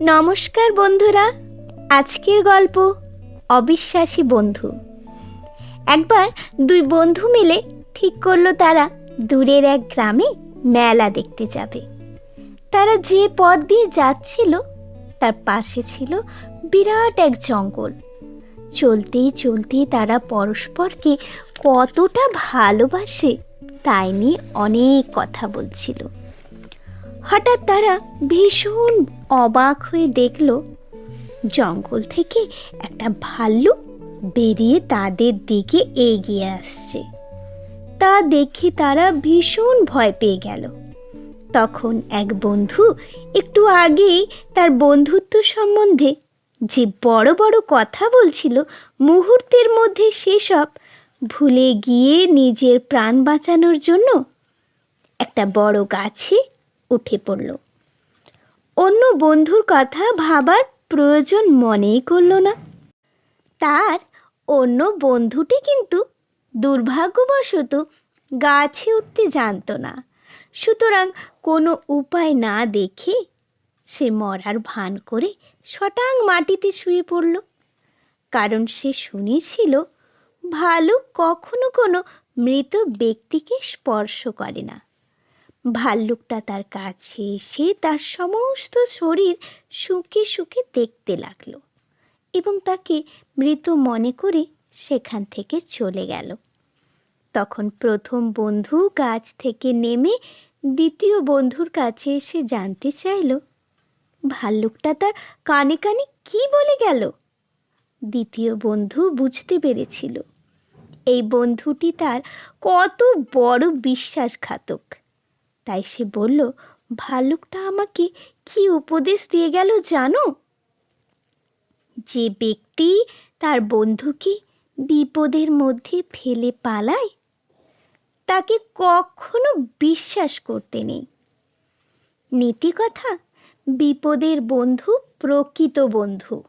নমস্কার বন্ধুরা, আজকের গল্প অবিশ্বাসী বন্ধু। একবার দুই বন্ধু মিলে ঠিক করল তারা দূরের এক গ্রামে মেলা দেখতে যাবে। তারা যে পথ দিয়ে যাচ্ছিল, তার পাশে ছিল বিরাট এক জঙ্গল। চলতেই চলতেই তারা পরস্পরকে কতটা ভালোবাসে, তাই নিয়ে অনেক কথা বলছিল। হঠাৎ তারা ভীষণ অবাক হয়ে দেখল, জঙ্গল থেকে একটা ভাল্লুক বেরিয়ে তাদের দিকে এগিয়ে আসছে। তা দেখে তারা ভীষণ ভয় পেয়ে গেল। তখন এক বন্ধু একটু আগেই তার বন্ধুত্ব সম্বন্ধে যে বড় বড় কথা বলছিল, মুহূর্তের মধ্যে সেসব ভুলে গিয়ে নিজের প্রাণ বাঁচানোর জন্য একটা বড় গাছে উঠে পড়ল। অন্য বন্ধুর কথা ভাবার প্রয়োজন মনেই করল না। তার অন্য বন্ধুটি কিন্তু দুর্ভাগ্যবশত গাছে উঠতে জানতো না। সুতরাং কোনো উপায় না দেখে সে মরার ভান করে শটাং মাটিতে শুয়ে পড়ল। কারণ সে শুনেছিল ভালু কখনো কোনো মৃত ব্যক্তিকে স্পর্শ করে না। ভাল্লুকটা তার কাছে এসে তার সমস্ত শরীর শুকে শুকে দেখতে লাগল এবং তাকে মৃত মনে করে সেখান থেকে চলে গেল। তখন প্রথম বন্ধু গাছ থেকে নেমে দ্বিতীয় বন্ধুর কাছে এসে জানতে চাইল, ভাল্লুকটা তার কানে কানে কি বলে গেল? দ্বিতীয় বন্ধু বুঝতে পেরেছিল, এই বন্ধুটি তার কত বড় বিশ্বাসঘাতক। তাই সে বলল ভাল্লুকটা আমাকে কি উপদেশ দিয়ে গেল জানো? যে ব্যক্তি তার বন্ধুকে বিপদের মধ্যে ফেলে পালায়, তাকে কখনো বিশ্বাস করতে নেই। নীতি কথা, বিপদের বন্ধু প্রকৃত বন্ধু।